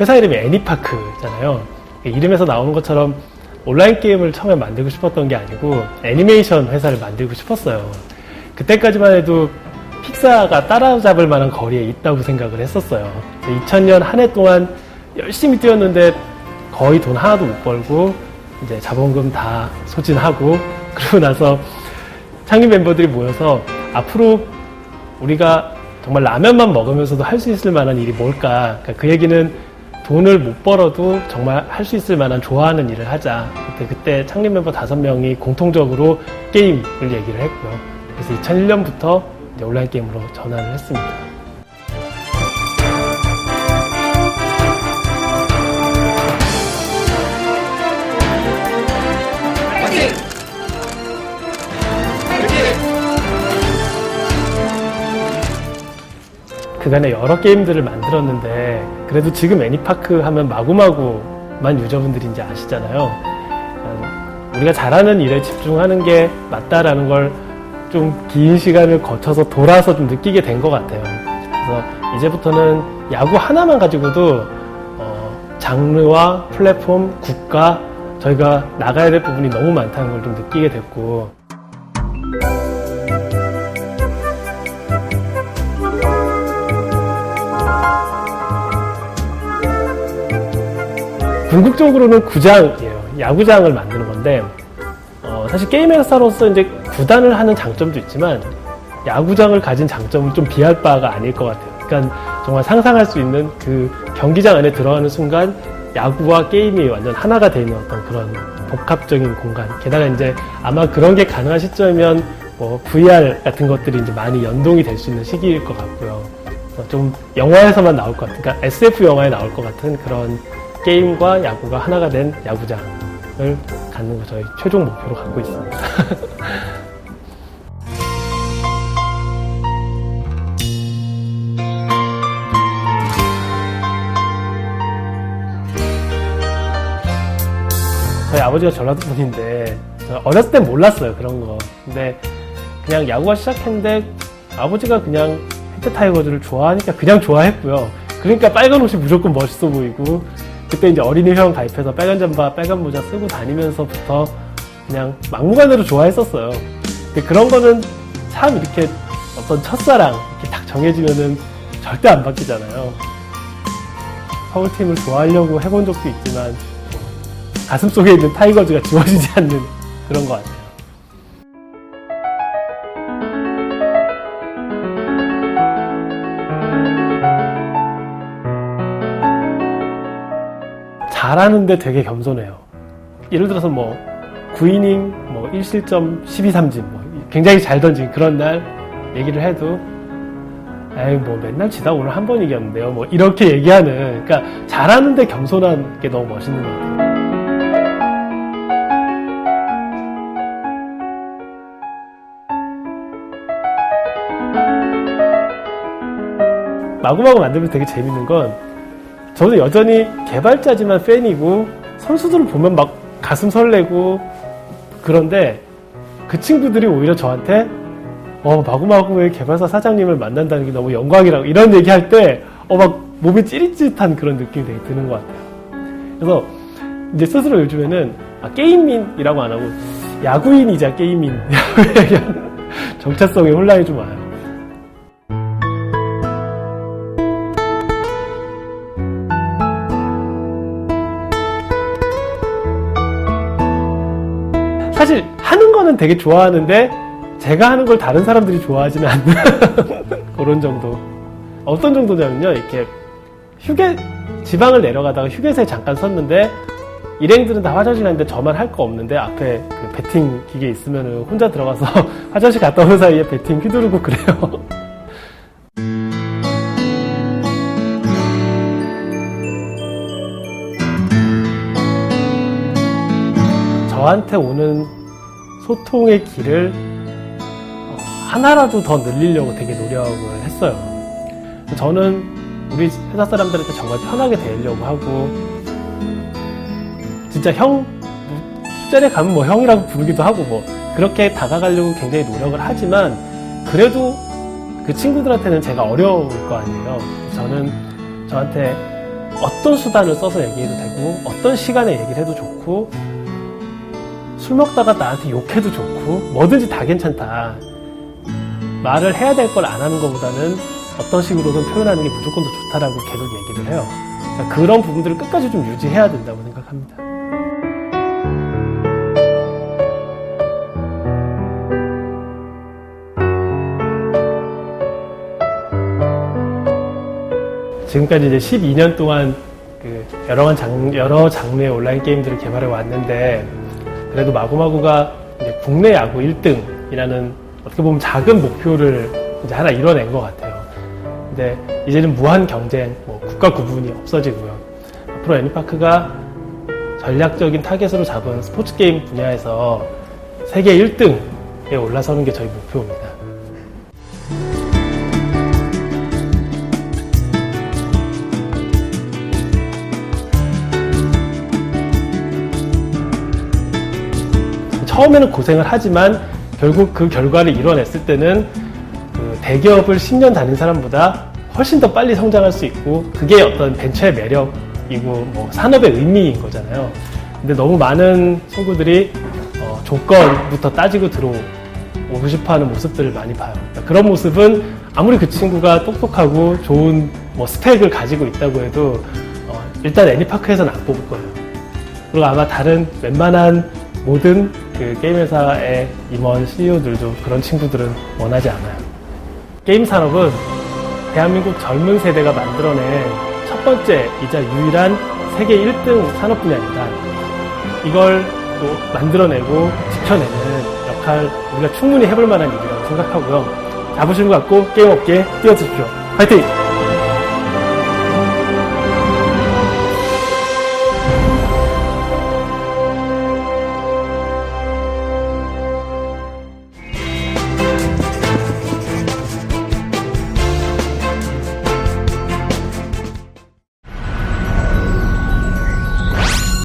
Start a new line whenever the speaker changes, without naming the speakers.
회사 이름이 애니파크잖아요. 이름에서 나오는 것처럼 온라인 게임을 처음에 만들고 싶었던 게 아니고 애니메이션 회사를 만들고 싶었어요. 그때까지만 해도 픽사가 따라잡을 만한 거리에 있다고 생각을 했었어요. 2000년 한 해 동안 열심히 뛰었는데 거의 돈 하나도 못 벌고 이제 자본금 다 소진하고 그러고 나서 창립 멤버들이 모여서 앞으로 우리가 정말 라면만 먹으면서도 할 수 있을 만한 일이 뭘까? 그러니까 그 얘기는 돈을 못 벌어도 정말 할 수 있을 만한 좋아하는 일을 하자. 그때, 그때 창립 멤버 다섯 명이 공통적으로 게임을 얘기를 했고요. 그래서 2001년부터 온라인 게임으로 전환을 했습니다. 그간에 여러 게임들을 만들었는데 그래도 지금 애니파크 하면 마구마구만 유저분들이 이제 아시잖아요. 음, 우리가 잘하는 일에 집중하는 게 맞다라는 걸 좀 긴 시간을 거쳐서 돌아서 좀 느끼게 된 것 같아요. 그래서 이제부터는 야구 하나만 가지고도 어, 장르와 플랫폼, 국가 저희가 나가야 될 부분이 너무 많다는 걸 좀 느끼게 됐고 궁극적으로는 구장이에요. 야구장을 만드는 건데, 어, 사실 게임 회사로서 이제 구단을 하는 장점도 있지만, 야구장을 가진 장점은 좀 비할 바가 아닐 것 같아요. 그러니까 정말 상상할 수 있는 그 경기장 안에 들어가는 순간, 야구와 게임이 완전 하나가 되는 어떤 그런 복합적인 공간. 게다가 이제 아마 그런 게 가능한 시점이면 뭐 VR 같은 것들이 이제 많이 연동이 될 수 있는 시기일 것 같고요. 어, 좀 영화에서만 나올 것 같은, 그러니까 SF 영화에 나올 것 같은 그런 게임과 야구가 하나가 된 야구장을 갖는 거 저희 최종 목표로 갖고 있습니다. 저희 아버지가 전라도 분인데 저 어렸을 땐 몰랐어요 그런 거. 근데 그냥 야구가 시작했는데 아버지가 그냥 펜트 타이거즈를 좋아하니까 그냥 좋아했고요. 그러니까 빨간 옷이 무조건 멋있어 보이고 그때 이제 어린이 회원 가입해서 빨간 잠바, 빨간 모자 쓰고 다니면서부터 그냥 막무가내로 좋아했었어요. 근데 그런 거는 참 이렇게 어떤 첫사랑 이렇게 딱 정해지면은 절대 안 바뀌잖아요. 서울팀을 좋아하려고 해본 적도 있지만 뭐 가슴 속에 있는 타이거즈가 지워지지 않는 그런 것 같아요. 잘하는데 되게 겸손해요. 예를 들어서 뭐 9이닝 뭐 1실점 12삼진 뭐 굉장히 잘 던진 그런 날 얘기를 해도 에이 뭐 맨날 지다 오늘 한 번 이겼는데요. 뭐 이렇게 얘기하는 그러니까 잘하는데 겸손한 게 너무 멋있는 것 같아요. 마구마구 만들면 되게 재밌는 건 저는 여전히 개발자지만 팬이고 선수들을 보면 막 가슴 설레고 그런데 그 친구들이 오히려 저한테 어 마구마구의 개발사 사장님을 만난다는 게 너무 영광이라고 이런 얘기할 때 어 막 몸이 찌릿찌릿한 그런 느낌이 되게 드는 것 같아요. 그래서 이제 스스로 요즘에는 아, 게임민이라고 안 하고 야구인이자 얘기하는 정체성의 혼란이 좀 와요. 사실 하는 거는 되게 좋아하는데 제가 하는 걸 다른 사람들이 좋아하지는 않는 그런 정도. 어떤 정도냐면요, 이렇게 휴게 지방을 내려가다가 휴게소에 잠깐 섰는데 일행들은 다 화장실 갔는데 저만 할 거 없는데 앞에 그 배팅 기계 있으면 혼자 들어가서 화장실 갔다 오는 사이에 배팅 휘두르고 그래요. 저한테 오는 소통의 길을 어, 하나라도 더 늘리려고 되게 노력을 했어요. 저는 우리 회사 사람들한테 정말 편하게 대하려고 하고 진짜 형 술자리에 가면 뭐 형이라고 부르기도 하고 뭐 그렇게 다가가려고 굉장히 노력을 하지만 그래도 그 친구들한테는 제가 어려울 거 아니에요. 저는 저한테 어떤 수단을 써서 얘기해도 되고 어떤 시간에 얘기를 해도 좋고 술 먹다가 나한테 욕해도 좋고 뭐든지 다 괜찮다. 말을 해야 될 걸 안 하는 것보다는 어떤 식으로든 표현하는 게 무조건 더 좋다라고 계속 얘기를 해요. 그러니까 그런 부분들을 끝까지 좀 유지해야 된다고 생각합니다. 지금까지 이제 12년 동안 그 여러 장, 여러 장르의 온라인 게임들을 개발해 왔는데 그래도 마구마구가 국내 야구 1등이라는 어떻게 보면 작은 목표를 이제 하나 이뤄낸 것 같아요. 근데 이제는 무한 경쟁, 뭐 국가 구분이 없어지고요. 앞으로 애니파크가 전략적인 타겟으로 잡은 스포츠 게임 분야에서 세계 1등에 올라서는 게 저희 목표입니다. 처음에는 고생을 하지만 결국 그 결과를 이뤄냈을 때는 그 대기업을 10년 다닌 사람보다 훨씬 더 빨리 성장할 수 있고 그게 어떤 벤처의 매력이고 뭐 산업의 의미인 거잖아요. 근데 너무 많은 친구들이 어, 조건부터 따지고 들어오고 싶어하는 모습들을 많이 봐요. 그러니까 그런 모습은 아무리 그 친구가 똑똑하고 좋은 뭐 스펙을 가지고 있다고 해도 어, 일단 애니파크에서는 안 뽑을 거예요. 그리고 아마 다른 웬만한 모든 그 게임 회사의 임원 CEO들도 그런 친구들은 원하지 않아요. 게임 산업은 대한민국 젊은 세대가 만들어낸 첫 번째 이자 유일한 세계 1등 산업 분야입니다. 이걸 또 만들어내고 지켜내는 역할 우리가 충분히 해볼 만한 일이라고 생각하고요. 자부심 갖고 게임 업계에 뛰어드십시오. 화이팅!